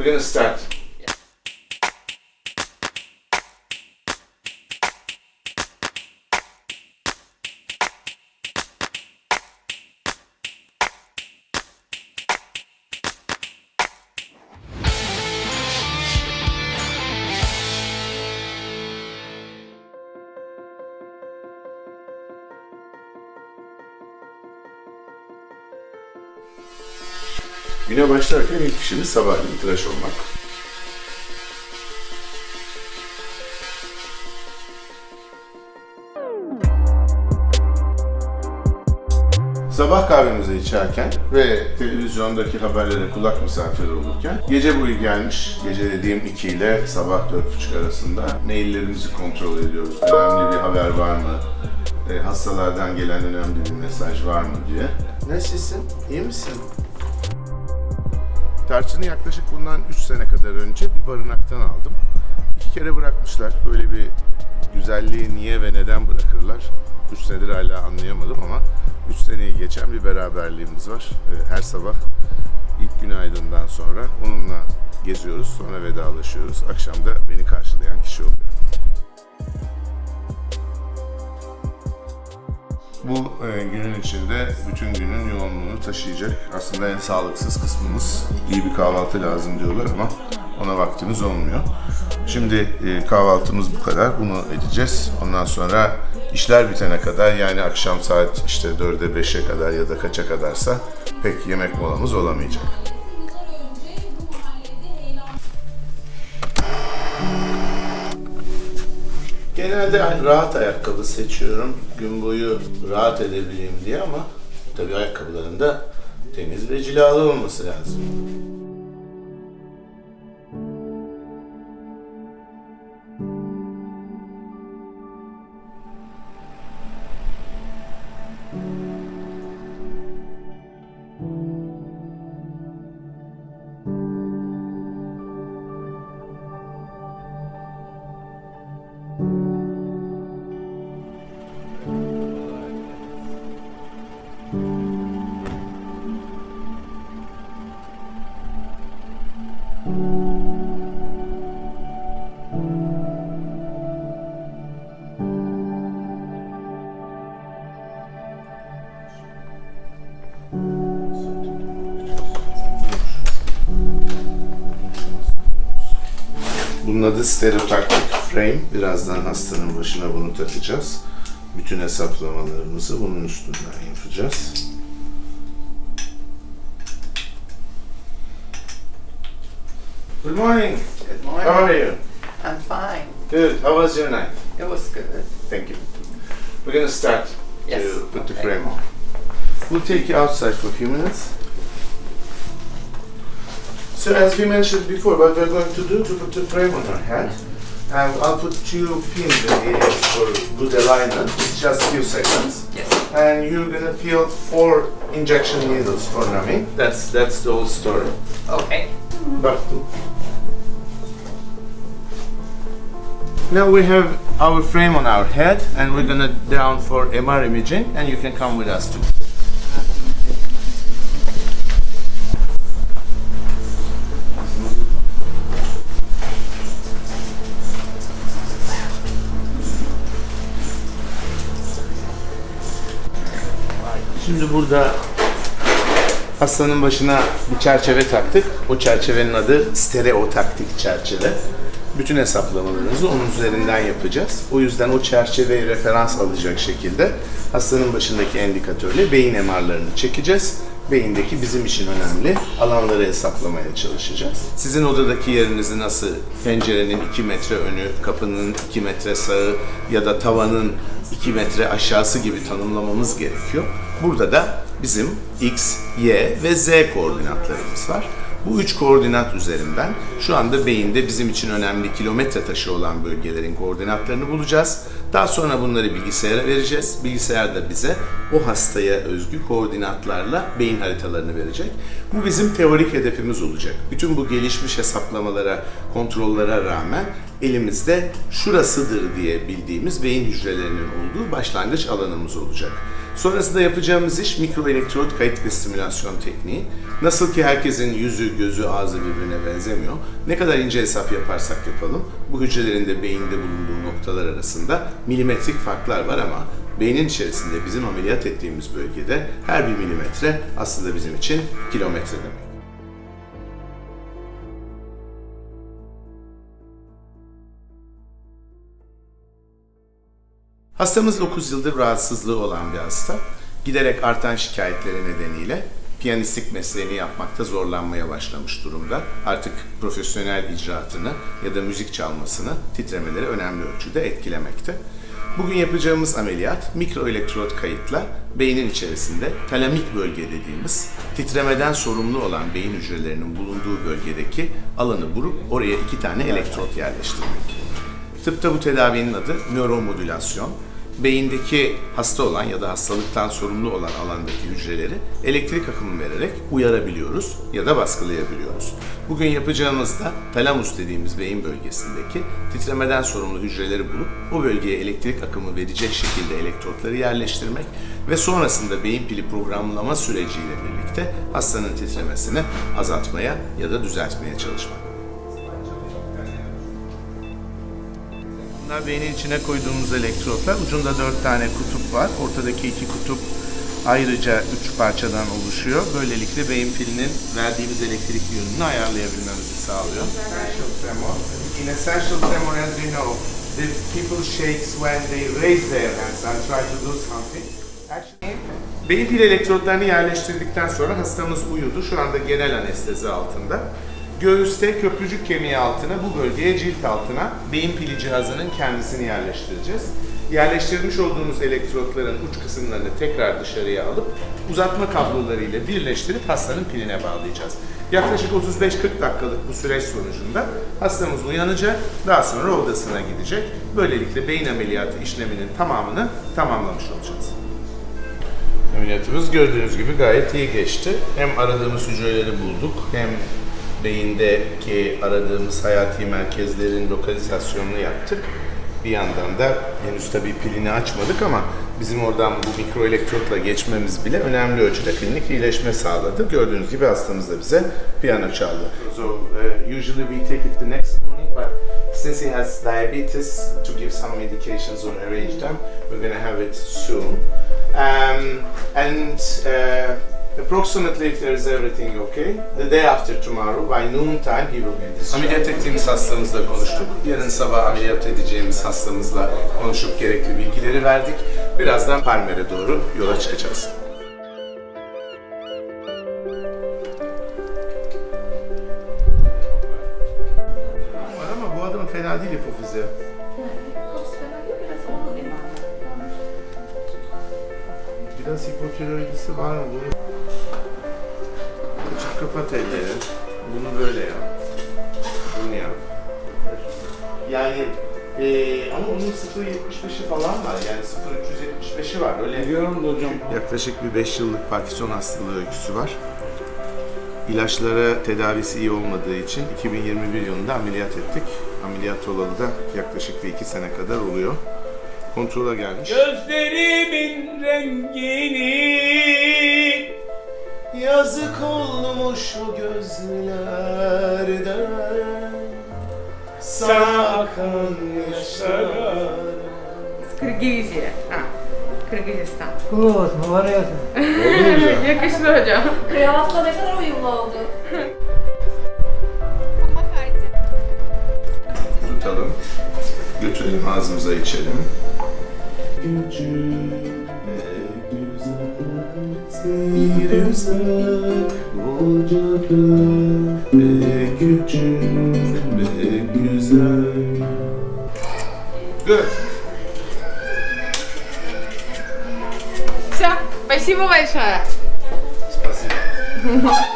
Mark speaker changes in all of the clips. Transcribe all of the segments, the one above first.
Speaker 1: We're gonna start. Güne başlarken ilk işimiz sabahleyin tıraş olmak. Sabah kahvemizi içerken ve televizyondaki haberlere kulak misafiri olurken gece boyu gelmiş, gece dediğim 2 ile sabah 4.30 arasında maillerimizi kontrol ediyoruz. Önemli bir haber var mı? E, hastalardan gelen önemli bir mesaj var mı diye. Nasılsın? İyi misin? Tarçını yaklaşık bundan 3 sene kadar önce bir barınaktan aldım. İki kere bırakmışlar. Böyle bir güzelliği niye ve neden bırakırlar? 3 senedir hala anlayamadım ama 3 seneyi geçen bir beraberliğimiz var. Ee, Her sabah ilk günaydından sonra onunla geziyoruz, sonra vedalaşıyoruz. Akşam da beni karşılayan kişi oluyor. Bu e, günün içinde bütün günün yoğunluğunu taşıyacak. Aslında en sağlıksız kısmımız iyi bir kahvaltı lazım diyorlar ama ona vaktimiz olmuyor. Şimdi e, kahvaltımız bu kadar. Bunu edeceğiz. Ondan sonra işler bitene kadar yani akşam saat işte 4'e 5'e kadar ya da kaça kadarsa pek yemek molamız olamayacak. Genelde rahat ayakkabı seçiyorum. Gün boyu rahat edebileyim diye ama tabii ayakkabıların da temiz ve cilalı olması lazım. Bunun adı stereotaktik frame. Birazdan hastanın başına bunu takacağız. Bütün hesaplamalarımızı bunun üstünden yapacağız. Good morning.
Speaker 2: Good morning.
Speaker 1: How are you?
Speaker 2: I'm fine.
Speaker 1: Good. How was your night?
Speaker 2: It was good.
Speaker 1: Thank you. We're gonna start
Speaker 2: Yes.
Speaker 1: to put the frame on. We'll take you outside for a few minutes. So as we mentioned before, what we're going to do to put the frame on our head, and I'll put two pins in here for good alignment, it's just a few seconds.
Speaker 2: Yes.
Speaker 1: And you're gonna feel four injection needles for numbing. That's that's the whole story.
Speaker 2: Okay.
Speaker 1: But now we have our frame on our head and we're gonna down for MR imaging and you can come with us too. Şimdi burada Hastanın başına bir çerçeve taktık. O çerçevenin adı stereotaktik çerçeve. Bütün hesaplamalarımızı onun üzerinden yapacağız. O yüzden o çerçeveyi referans alacak şekilde hastanın başındaki endikatörle beyin MR'larını çekeceğiz. Beyindeki bizim için önemli alanları hesaplamaya çalışacağız. Sizin odadaki yerinizi nasıl pencerenin 2 metre önü, kapının 2 metre sağı ya da tavanın 2 metre aşağısı gibi tanımlamamız gerekiyor. Burada da bizim X, Y ve Z koordinatlarımız var. Bu üç koordinat üzerinden şu anda beyinde bizim için önemli kilometre taşı olan bölgelerin koordinatlarını bulacağız. Daha sonra bunları bilgisayara vereceğiz. Bilgisayar da bize o hastaya özgü koordinatlarla beyin haritalarını verecek. Bu bizim teorik hedefimiz olacak. Bütün bu gelişmiş hesaplamalara, kontrollere rağmen elimizde şurasıdır diye bildiğimiz beyin hücrelerinin olduğu başlangıç alanımız olacak. Sonrasında yapacağımız iş mikroelektrot kayıt ve stimülasyon tekniği. Nasıl ki herkesin yüzü, gözü, ağzı birbirine benzemiyor. Ne kadar ince hesap yaparsak yapalım, bu hücrelerin de beyinde bulunduğu noktalar arasında milimetrik farklar var ama beynin içerisinde bizim ameliyat ettiğimiz bölgede her bir milimetre aslında bizim için kilometre demek. Hastamız 9 yıldır rahatsızlığı olan bir hasta. Giderek artan şikayetleri nedeniyle piyanistlik mesleğini yapmakta zorlanmaya başlamış durumda. Artık profesyonel icraatını ya da müzik çalmasını titremeleri önemli ölçüde etkilemekte. Bugün yapacağımız ameliyat mikroelektrot kayıtla beynin içerisinde talamik bölge dediğimiz titremeden sorumlu olan beyin hücrelerinin bulunduğu bölgedeki alanı vurup oraya iki tane elektrot yerleştirmek. Tıpta bu tedavinin adı nöromodülasyon. Beyindeki hasta olan ya da hastalıktan sorumlu olan alandaki hücreleri elektrik akımı vererek uyarabiliyoruz ya da baskılayabiliyoruz. Bugün yapacağımız da talamus dediğimiz beyin bölgesindeki titremeden sorumlu hücreleri bulup o bölgeye elektrik akımı verecek şekilde elektrotları yerleştirmek ve sonrasında beyin pili programlama süreciyle birlikte hastanın titremesini azaltmaya ya da düzeltmeye çalışmak. Bunlar beynin içine koyduğumuz elektrotlar. Ucunda dört tane kutup var. Ortadaki iki kutup ayrıca üç parçadan oluşuyor. Böylelikle beyin pilinin verdiğimiz elektrik yönünü ayarlayabilmemizi sağlıyor. Essential tremor. In essential tremor, as you know, the people shakes when they raise their hands and try to do something. Actually, Beyin pil elektrotlarını yerleştirdikten sonra hastamız uyudu. Şu anda genel anestezi altında. Göğüste köprücük kemiği altına, bu bölgeye cilt altına beyin pili cihazının kendisini yerleştireceğiz. Yerleştirmiş olduğumuz elektrotların uç kısımlarını tekrar dışarıya alıp uzatma kablolarıyla birleştirip hastanın piline bağlayacağız. Yaklaşık 35-40 dakikalık bu süreç sonucunda hastamız uyanacak, daha sonra odasına gidecek. Böylelikle beyin ameliyatı işleminin tamamını tamamlamış olacağız. Ameliyatımız gördüğünüz gibi gayet iyi geçti. Hem aradığımız hücreleri bulduk, hem beyindeki aradığımız hayati merkezlerin lokalizasyonunu yaptık. Bir yandan da henüz tabii pilini açmadık ama bizim oradan bu mikroelektrotla geçmemiz bile önemli ölçüde klinik iyileşme sağladı. Gördüğünüz gibi hastamız da bize piyano çaldı. So uh, usually we take it the next morning but since he has diabetes to give some medications or arrange them, we're going to have it soon. Um, and uh, Approximately if there is everything okay, the day after tomorrow by noon time he will be discharged. Ameliyat ettiğimiz hastamızla konuştuk. Yarın sabah ameliyat edeceğimiz hastamızla konuşup gerekli bilgileri verdik. Birazdan Palmer'e doğru yola çıkacağız. Ama bu adam fena değil hipofizi. Biraz hipotiroidisi var mı? Bunu açıp kapat elleri. Bunu böyle yap. Bunu yap. Yani eee ama bunun 0.75'i falan var. Yani 0.375'i var. Öyle
Speaker 2: Biliyorum da hocam.
Speaker 1: Yaklaşık bir 5 yıllık Parkinson hastalığı öyküsü var. İlaçlara tedavisi iyi olmadığı için 2021 yılında ameliyat ettik. Ameliyat olalı da yaklaşık bir 2 sene kadar oluyor kontrola gelmiş.
Speaker 2: Gözlerimin rengini
Speaker 1: Yazık olmuş o gözlerde Sana akan yaşlara
Speaker 3: Kırgızya. Kırgızistan. Kulu olsun,
Speaker 4: mübarek olsun. Oldu
Speaker 3: mu hocam.
Speaker 5: Kravatla ne kadar uyumlu oldu.
Speaker 1: Tutalım, götürelim ağzımıza içelim Küçük ve güzel, seyir uzak, ocak ve küçük ve güzel. Good.
Speaker 3: Все, спасибо большое.
Speaker 1: Спасибо.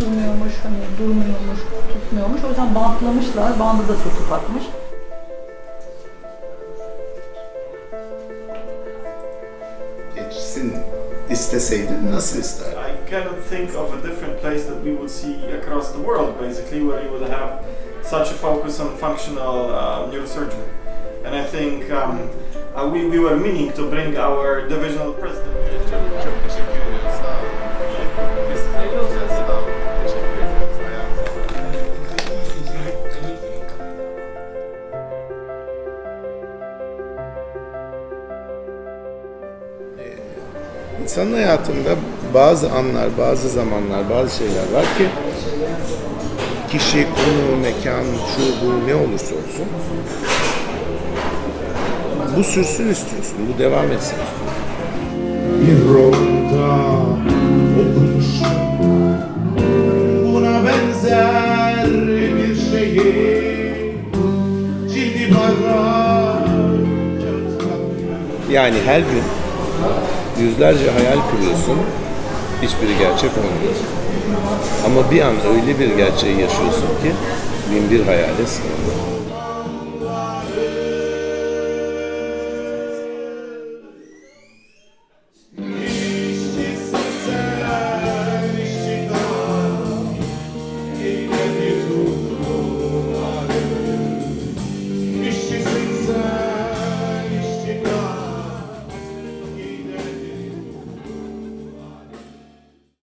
Speaker 4: Durmuyormuş, hani durmuyormuş, tutmuyormuş. O yüzden bantlamışlar. Bandı da söküp atmış.
Speaker 1: Geçsin isteseydin nasıl isterdin?
Speaker 6: cannot think of a different place that we would see across the world, basically, where you would have such a focus on functional uh, neurosurgery. And I think um, uh, we, we were meaning to bring our divisional president.
Speaker 1: İnsanın hayatında bazı anlar, bazı zamanlar, bazı şeyler var ki kişi, konu, mekan, şu bu ne olursa olsun bu sürsün istiyorsun, bu devam etsin istiyorsun.
Speaker 7: bir rolda okumuştum Buna benzer bir şeyi Cildi barra
Speaker 1: Yani her gün yüzlerce hayal kuruyorsun, hiçbiri gerçek olmuyor. Ama bir an öyle bir gerçeği yaşıyorsun ki bin bir hayale sığınıyor.